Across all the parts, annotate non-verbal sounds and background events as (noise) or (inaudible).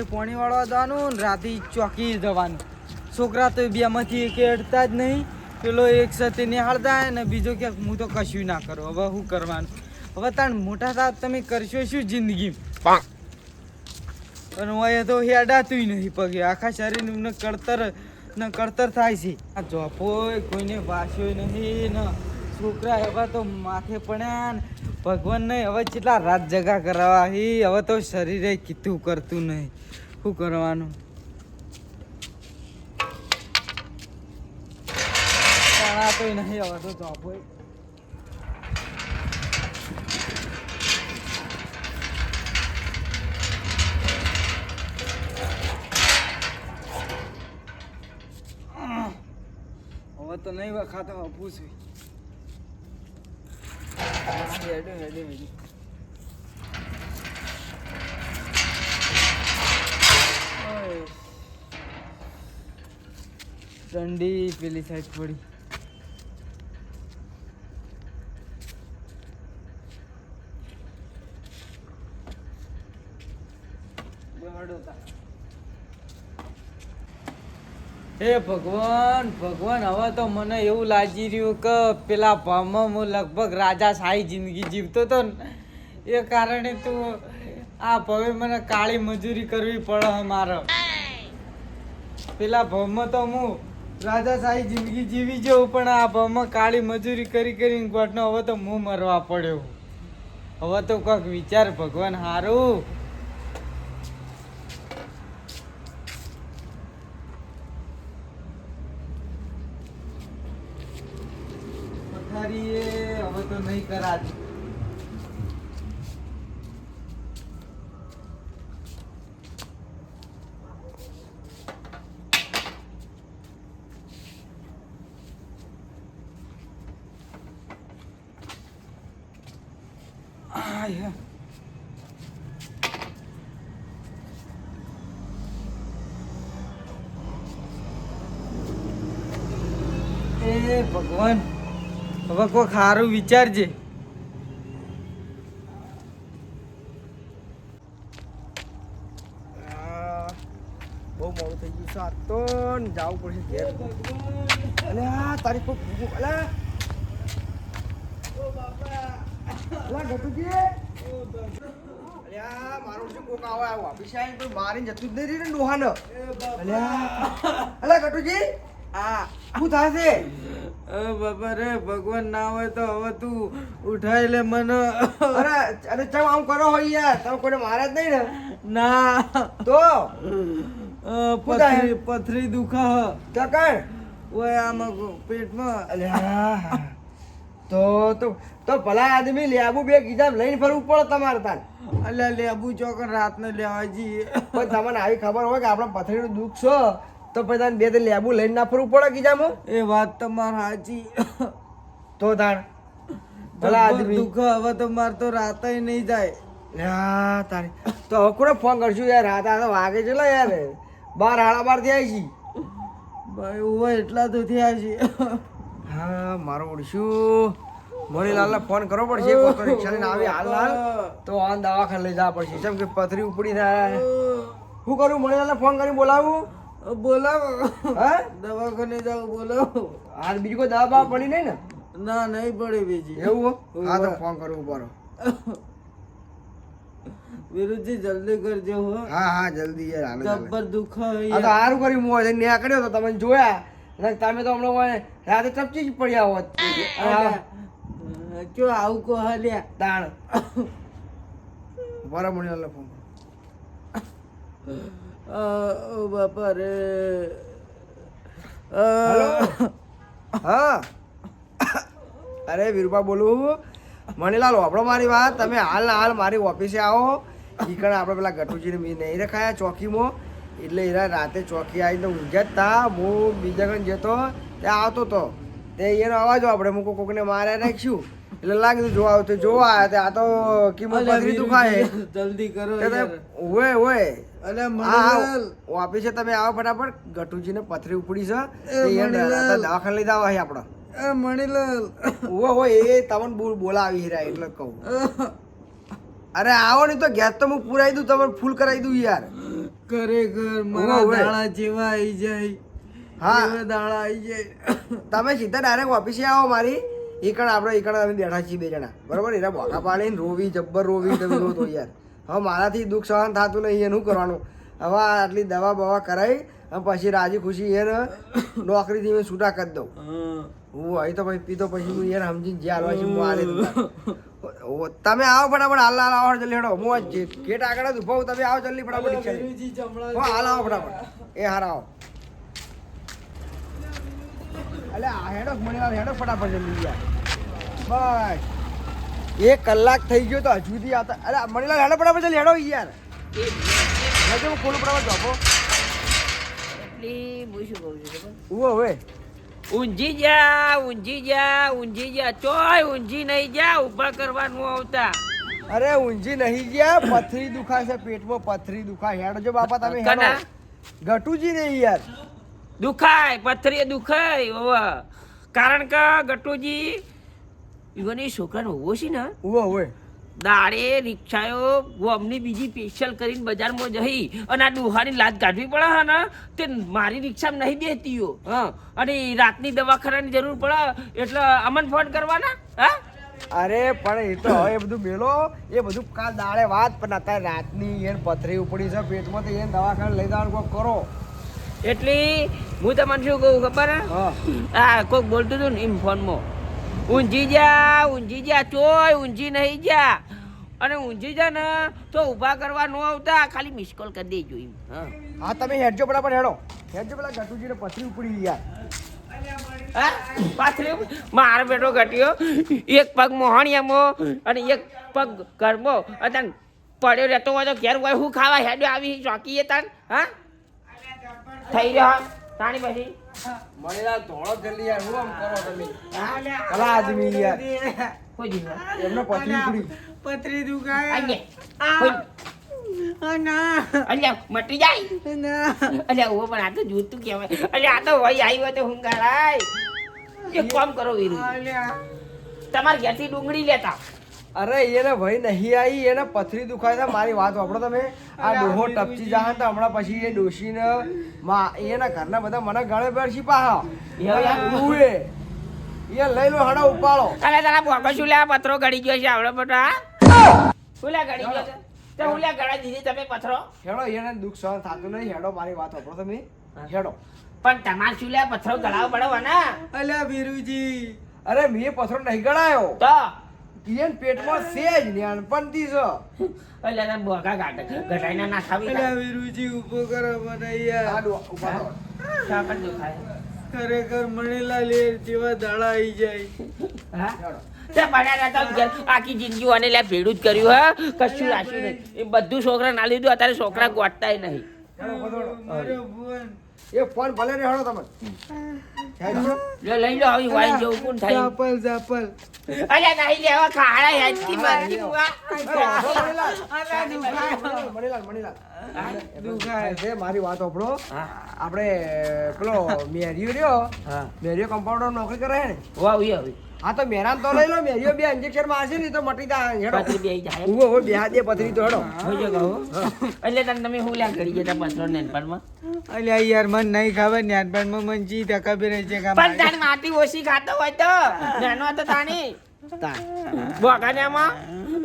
દાડે પોણી વાળવા જવાનું ને રાતે ચોકી જવાનું. છોકરા તો બેમાંથી એક અડતા જ નહીં. પેલો એક સાથે નિહાળતા ને બીજો કે હું તો કશું ના કરું. હવે શું કરવાનું? હવે તાણ મોટા સાહેબ તમે કરશો શું જિંદગી અને હું તો હેડાતું નહીં પગે. આખા શરીરનું કળતર ને કળતર થાય છે. આ જોપોય કોઈને વાસ્યો નહીં ને. છોકરા એવા તો માથે પડ્યા ને. ભગવાન નહીં, હવે કેટલા રાત જગા કરાવવા હી, હવે તો શરીરે કીધું કરતું નહીં. શું કરવાનું? તણાતોય નહીં, હવે તો જોપોય હવે તો નહીં વખાતો આપું છું હેડો હેડો હેડો ઓય. ઠંડી પેલી સાઈડ પડી બેહાડો તા. હે ભગવાન ભગવાન, હવે તો મને એવું લાગી રહ્યું કે પેલા ભાવમાં હું લગભગ રાજા શાહી જિંદગી જીવતો હતો ને. એ કારણે તું આ ભવે મને કાળી મજૂરી કરવી પડે મારે. પેલા ભાવમાં તો હું રાજા શાહી જિંદગી જીવી જવું પણ આ ભાવમાં કાળી મજૂરી કરી કરીને ગોઠનો, હવે તો હું મરવા પડ્યો. હવે તો કોઈક વિચાર, ભગવાન હારું. આય. એ ભગવાન. હવે કોઈ ખારું વિચારજે આ, બહુ મોડું થઈ ગયું છે આ તો ન જાવું પડશે ઘેર. અલે આ તારી કોઈ ભૂખું અલે. અલા ગટુજી અલે આ મારો શું કોક આવો આવો. ઓફિસે આવીને કોઈ મારીને જતું જ નહીં ને ડોહાને. અલે અલા ગટુજી આ શું અ બાપા રે ભગવાન ના હોય તો હવે તું ઉઠાઈ લે મને. અરે અરે ચમ આમ કરો હોય યાર. તમે કોઈને મારે જ નહીં ને? ના. તો? પથરી પથરી દુખા ચકણ ઓય આમાં પેટમાં. અલ્યા તો તો તો ભલા આદમી લેબુ બે કીધા લઈને ફરવું પડે તમારે તાર. અલ્યા લેબુ ચોકન રાતને લેવા જઈએ. પણ તમને આવી ખબર હોય કે આપણે પથરીનું દુઃખ છે તો પછી તાન બે ત્રણ લેબુ લઈને ના ફરવું પડે કીધામાં એ વાત તમારી સાચી તો તાર ભલા આદમી. દુઃખ હવે તો મારે તો રાતે નહીં જાય. લ્યા તારી. તો હવે કોને ફોન કરશું યાર રાત આ તો વાગે છે લે યાર. બાર હાડા બાર થયા છે. ભાઈ ઊભા એટલા તો થયા છે. હા મારો ઓળશું મણીલાલને ફોન કરવો પડશે રિક્ષા લઈને આવી હાલ હાલ. તો આ દવાખાને લઈ જવા પડશે. કેમ કે પથરી ઉપડી થાય. શું કરું? મણીલાલને ફોન કરીને બોલાવું? બોલાવો. હા? દવાખાને જાવ બોલાવો. હાલ બીજી કોઈ દવા બવા પડી નહીં ને? ના નહીં પડે બીજી. એવું? હો? તો ફોન કરું ઊભા રહો. વિરુદ્ધજી જલ્દી કરજો હો. હા હા જલ્દી યાર હાલો ચાલો. જબ્બર દુઃખ આ તો કર્યું નીકળ્યો તો તમે જોયા. અને તમે તો હમણાં રાતે ચપચી જ પડ્યા હોત. કયો આવું કો હાલ્યા તાણ. બરાબર મણીલાલને ફોન કરો. ઓ બાપા રે હા. અરે વીરબા બોલું. મણીલાલ વાપરો મારી વાત. તમે હાલ ને હાલ મારી ઓફિસે આવો. ઈકણ આપણે પેલા ગટુજીને મેં નહીં રખાયા ચોકીમાં. એટલે એરા રાતે ચોકી આવીને ઊંઘ્યા જ તા હું બીજા કણ જતો ત્યાં આવતો તો. તે એનો અવાજ આપણે મૂકો કોકને માર્યા નાખ્યું. એટલે લાગ્યું જોવા આવતું જોવા આવ્યા આ તો કિંમત પથરી દુખાય. જલ્દી કરો ઓય ઓય. અલ્યા, ઓફિસે તમે આવો ફટાફટ. ગટુજીને પથરી ઉપડી છે. એ એ. દવાખાને લઈ જવા છે આપણે મણીલાલ ઓય હોય એ તમને બોલ બોલાવી રહ્યા એટલે કહું. અરે આવો ને તો ગેસ તો હું પુરાઈ દઉં તમને ફૂલ કરાવી દઉં યાર. ખરેખર મારા. દાડા જેવા આવી જાય. હા. દાડા આવી જાય. તમે સીધા ડાયરેક્ટ ઓફિસે આવો મારી. એકણ આપણે એકણ કણ અમે બેઠા છીએ બે જણા. બરોબર? એના બોકા પાડીને રોવી જબ્બર રોવી તમે રો તો યાર. હવે મારાથી દુઃખ સહન થતું નહીં એનું કરવાનું. હવે આટલી દવા બવા કરાવી અને પછી રાજી ખુશી એને નોકરીથી મેં છૂટા કરી દઉં. હું. અહીં તો પછી પીતો પછી હું યાર સમજીને જ્યાં હાલવા છે હું હાલે તમને. તમે આવો ફટાફટ હાલ હાલ આવો જલ્દી હેડો હું ગેટ આગળ જ ઊભો તમે આવો જલ્દી ફટાફટ હો હાલ આવો ફટાફટ. એ હાર આવો. એટલે આ હેડો મણીલાલ હેડો ફટાફટ જલ્દી યાર બસ. એક કલાક થઈ ગયો તો હજુ સુધી આવતા અરે મણીલાલ હેડો ફટાફટ જલ્દી હેડો યાર. હજુ હું ખોલું ફટાફટ જોપો એટલી હું શું કહું છું હવે ઊંઝી જા ઊંઝી જા ઊંઝી જા ચોય ઊંઝી નહીં જા ઊભા કરવાનું આવતા. અરે ઊંઝી નહીં ગયા પથરી દુખાય છે પેટમાં પથરી દુખાય હેડો જો બાપા તમે હેડો. ગટુજી નહીં યાર. દુખાય પથરી દુખાય ઓવા કારણ કે ગટુજી ઈવોની છોકરાનો હોવો છે ને? હવે દાડે રિક્ષાઓ ગોમની બીજી સ્પેશિયલ કરીને બજારમાં જઈ અને આ ડોહાની લાત કાઢવી પડે હા ને? તે મારી રિક્ષામાં નહીં બેસતીઓ હા. અને રાતની દવાખાનાની જરૂર પડે એટલે અમન ફોન કરવાના? હા? અરે પણ એ તો હવે એ બધું મેલો એ બધું કાલ દાડે વાત પણ અત્યારે રાતની એને પથરી ઉપડી છે પેટમાં તો એને દવાખાને લઈ જવાનું કરો. એટલે હું તમને શું કહું ખબર હા? આ કોક બોલતું હતું ને એમ ફોનમાં ઊંઝી જા ઊંઝી જા ચોય ઊંઝી નહીં જા. અને ઊંઝી જા ને તો ઊભા કરવા ન આવતા ખાલી મિસ કોલ કરી દેજો એમ. હા. તમે હેડજો બરાબર હેડો. હેડજો પેલા ગટુજીને પથરી ઉપડી યાર? પાથરી મારો બેટો ઘટ્યો એક પગ મોહણિયામાં અને એક પગ ઘરમાં અને પડ્યો રહેતો હોય તો ઘેર હોય હું ખાવા હેડ્યો આવી ચોકીએ તાન. હા? થઈ રહ્યો. તાણી પછી? મણીલાલ ધોળો જલ્દી યાર હું આમ કરો તમે? કલા આદમી યાર. કોઈ દીધો એમને પતરી પડી પતરી દુકાય આ. ના. અલ્યા મટી જાય. ના. અલ્યા ઓ પણ આ તો જૂતું કહેવાય. અલ્યા આ તો હોય આવી હોય તો હુંગારાય. એક કામ કરો વીરુ. અલ્યા તમારા ઘેરથી ડુંગળી લેતા. અરે એને ભાઈ નહીં આવી એને પથરી દુખાય છે. મારી વાત વાપરો તમે. આ ડોહો ટપચી જાહે તો હમણાં પછી એ ડોશીને એના ઘરના બધા મને ગળે બેસી પાહા. એ લઈ લો હડા ઉપાડો. અરે તારા બોગો શું લે? પથરો ગળી ગયો છે આવડો બટા શું લે ગળી ગયો છે? હું લે ગળા દીધી તમે પથરો? હેડો એને દુઃખ સહન થતું નહીં. હેડો મારી વાત વાપરો તમે. હેડો. પણ તમારે શું લે? પથરો ગળાવો પડે ને અલ્યા વીરુજી. અરે મેં પથરો નહીં ગળાયો. તો? એને પેટમાં સેજ નાનપણથી છે. અલ્યા તાર બોકા ગાટ ગટાઈને ના ખાવી અલ્યા વીરુજી ઊભો કરો મને યાર. પર દુખાય? ખરેખર મણેલા લેર જેવા દાડા આવી જાય. હા. તે પડ્યા રહેતા આખી જિંદગી અને લે ભેડું જ કર્યું હા? કશું રાખ્યું નહીં. એ બધું છોકરા ના લીધું અત્યારે છોકરા ગોટતા નહીં. એ ફોન ભલે રે હળો તમે લે લઈ લો આવી વાઈ જેવું કોણ થાય જાપલ જાપલ અલ્યા નહીં લેવા ખાડા હેડતી મારી બુઆ. મણીલાલ. મણીલાલ મણીલાલ છે મારી વાત આપણો આપણે પેલો મેરિયો રહ્યો. મેરિયો કમ્પાઉન્ડર નોકરી કરે ને? વાહ ઉઈ આવી. હા તો મેરાન તો લઈ લો મેરિયો બે ઇન્જેક્શન મારશે ને તો મટી જાય હેડો. પથરી જાય. ઊભો ઊભો બે હાથે પથરી તો હેડો. હોય જો એટલે તને તમે હું લ્યા કરી જતા પથરો નેનપણમાં? અલ્યા યાર મન નહીં ખાવે નેનપણમાં મન જી ધક્કા બી રહી છે પણ તાર માટી ઓછી ખાતો હોય તો. નાનો હતો તાણી બોગાનામાં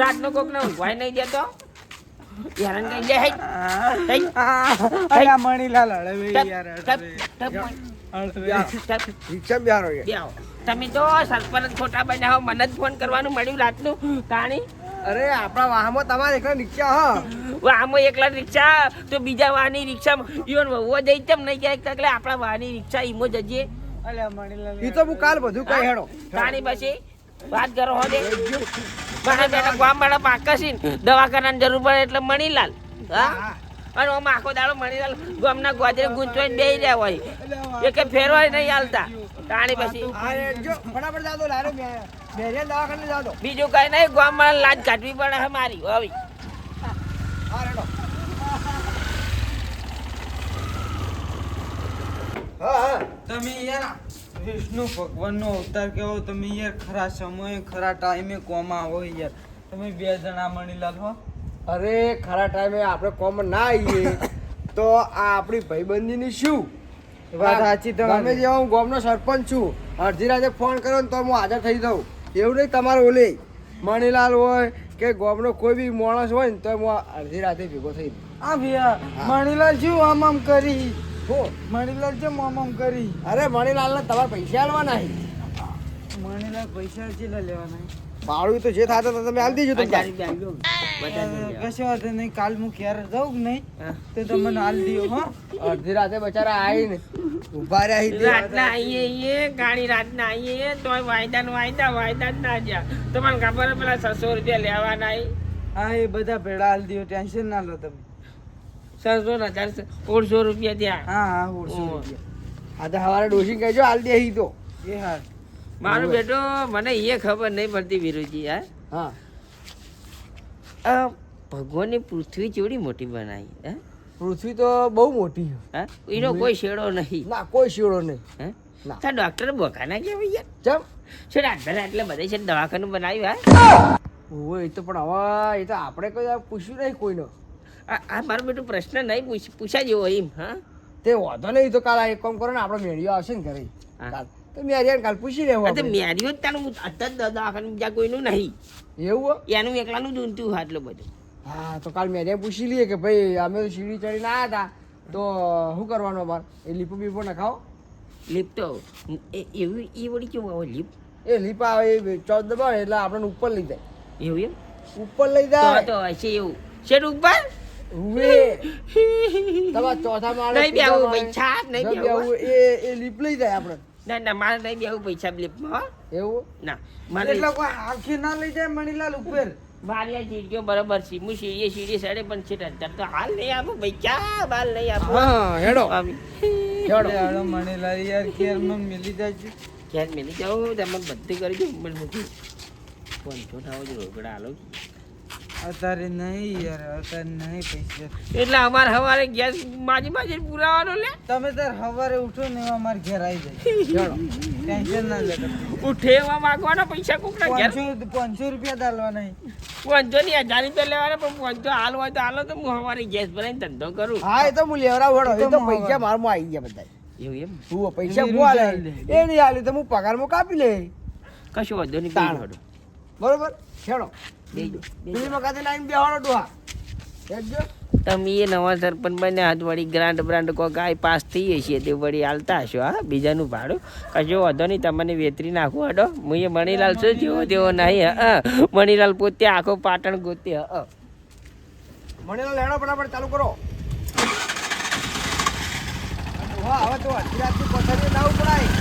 રાતનો કોક ને ઊંઘવાય નહીં દેતો? હઈ. હઈ. મણીલાલ હળવે યાર. તમે તો સરપંચ ખોટા બનાવો મને જ ફોન કરવાનું મળ્યું રાતનું તાણી અરે આપણા વાહમાં તમારે એકલા રિક્ષા હા. આમાં એકલા રિક્ષા તો બીજા વાહની રિક્ષા ઈવન વહુઓ જઈ તેમ નહીં ક્યાંક એટલે આપણા વાહની રિક્ષા ઈમો જજે. અલ્યા મણીલાલ એ તો હું કાલ બધું કઈ હેડો. તાણી પછી વાત કરો હો દે. મને બેટા ગામ વાળા પાકા છે દવાખાનાની જરૂર પડે એટલે મણીલાલ હા? અને આમ આખો દાડો મણીલાલ ગામના ગોજરે ગુંચવાઈને બેહી રહ્યા હોય. એ કે ફેરવાય નહીં હાલતા. તાણી પછી. જો ફટાફટ જાદો લારે મેરિયા દવાખાને જાદો બીજું કઈ નહીં ગામ વાળા લાજ કાઢવી પડે હે મારી. આવી. હા હા હા. તમે યાર વિષ્ણુ ભગવાનનો અવતાર કેવો? તમે યાર ખરા સમયે ખરા ટાઈમે કોમાં આવો યાર. તમે બે જણા મણીલાલ હો. અરે ખરા ટાઈમે આપણે કોમ ના આવીએ. (laughs) તો આ આપણી ભાઈબંધીની શું? વાત સાચી તમારી. જેવા હું ગામનો સરપંચ છું. અડધી રાતે ફોન કર્યો ને તો હું હાજર થઈ જાઉં. એવું નહીં તમારે ઓલે મણીલાલ હોય કે ગામનો કોઈ બી માણસ હોય ને તો હું અડધી રાતે ભેગો થઈ આ ભૈયા મણીલાલ શું આમ આમ કરી? હું મણીલાલ છે આમ કરી અરે મણીલાલને તમારે પૈસા આલવાના મણીલાલ પૈસા ચેલા લેવાના ભાડું તો જે થતું તો તમે આલી દેજો હજાર તમે રૂપિયા આલજો. બધા લઈ લેવા. કશો વાંધો નહીં કાલ હું ક્યારે જાઉં કે નહીં. તો તમને હાલ દિયો હો અડધી રાતે બચારા આવીને ઊભા તે. રાતના આવીએ છીએ ગાડી રાતના આવીએ તો વાયદા ને વાયદા વાયદા જ ના જ્યા તમને ખબર હે પેલા છસો રૂપિયા લેવાના ઈ? હા એ બધા ભેળા હાલ દિયો ટેન્શન ના લો તમે છસો ના હજાર ઓળસો રૂપિયા ત્યાં. હા હા ઓળસો રૂપિયા. હા તો હવારે ડોસી કહેજો હાલ દે તો. એ હા મારો બેટો મને એ ખબર નહીં પડતી વિરુજી હા. હા. આ પૃથ્વી કેવડી મોટી બનાવી હે. પૃથ્વી તો બહુ મોટી હે એનો કોઈ શેડો નહીં. ના કોઈ શેડો નહીં. હે. તા ડોક્ટર બોકાના કે યાર? ચમ. છે રાતભર એટલે બધે છે દવાખાનું બનાવ્યું હા? ઓય એ તો પણ હવે એ તો આપણે કોઈ પૂછ્યું નહીં કોઈનો. આ આ મારો બેટો પ્રશ્ન નહીં પૂછ જેવો એમ હા? તે વાંધો નહીં તો કાલ એક કામ કરો ને આપણે મેળ્યો આવશે ને ઘરે. તો મેરિયાને કાલ પૂછી લેવું તો મેરીઓ મેર્યો જ તારું અત્યારે દાદા આખા બીજા કોઈનું નહીં. એવું? એનું એકલાનું જ ઊંધું હા બધું. હા તો કાલ મેરિયા પૂછી લઈએ કે ભાઈ અમે તો સીડી ચડીને આવ્યા હતા તો શું કરવાનું અમારે? એ લીપો બીપો નખાવો. લીપ તો એ એવી એ વળી કેવું આવે લીપ? એ લીપ આવે એ ચૌદ દબાવે એટલે આપણને ઉપર લઈ જાય. એવું એમ? ઉપર લઈ જાય. તો હશે એવું. શેઠ ઉપર? તમારા ચોથા માળે નહીં પૈસા નહીં એ એ લીપ લઈ જાય આપણે. ના ના મારે નહીં બેહવું પૈસા લીપમાં એવું? ના મારે એટલે કોઈ આંખી ના લઈ જાય મણીલાલ ઉપર. વાલિયા સીડીઓ બરાબર છે. હું સીડીએ સીડી સાડે પણ છે તો હાલ નહીં આપો પૈસા હાલ નહીં આપો. હા હેડો. આવી. એટલે મણીલાલ યાર મિલી જાય છે. ક્યાં મેલી જાઉં તમે બધી કરી દઉં. પણ મૂકી પંચો થાવ જ રોકડા હાલો અત્યારે નહીં યાર અત્યારે નહીં પૈસા. એટલે અમારે સવારે ગેસ માજી માજી પુરાવાનો લે? તમે તાર સવારે ઉઠો ને અમારે ઘેર આવી જાય. ટેન્શન ના લે. ઉઠે એવા માગવાના પૈસા કોકના ઘેર? પાંચસો પાંચસો રૂપિયા દાલવા નહીં. પાંચસો ની હજાર રૂપિયા લેવાના પણ પાંચસો હાલ હોય તો હાલો તો હું સવારે ગેસ ભરાઈને ધંધો કરું. હા એ તો હું લેવરા વડો એ તો પૈસા મારમાં આવી ગયા બધા એવું એમ? હું પૈસા હું હાલે એ નહીં હાલે તો હું પગારમાં કાપી લે કશું વાંધો નહીં બરોબર? છેડો તમે એ નવા સરપંચ બન્યા હાથ વળી ગ્રાન્ડ બ્રાન્ડ કોઈ ગાય પાસ થઈ હશે તે વળી હાલતા હશો હા? બીજાનું ભાડું કશો વાંધો નહીં તમને વેતરી નાખું હડો. હું એ મણીલાલ શું જેવો તેવો નહીં હા? મણીલાલ પોતે આખો પાટણ ગોતે હા મણીલાલ લેણો ફટાફટ ચાલુ કરો. હા હવે તો અડધી રાતની પથારીએ ના ઉપડાય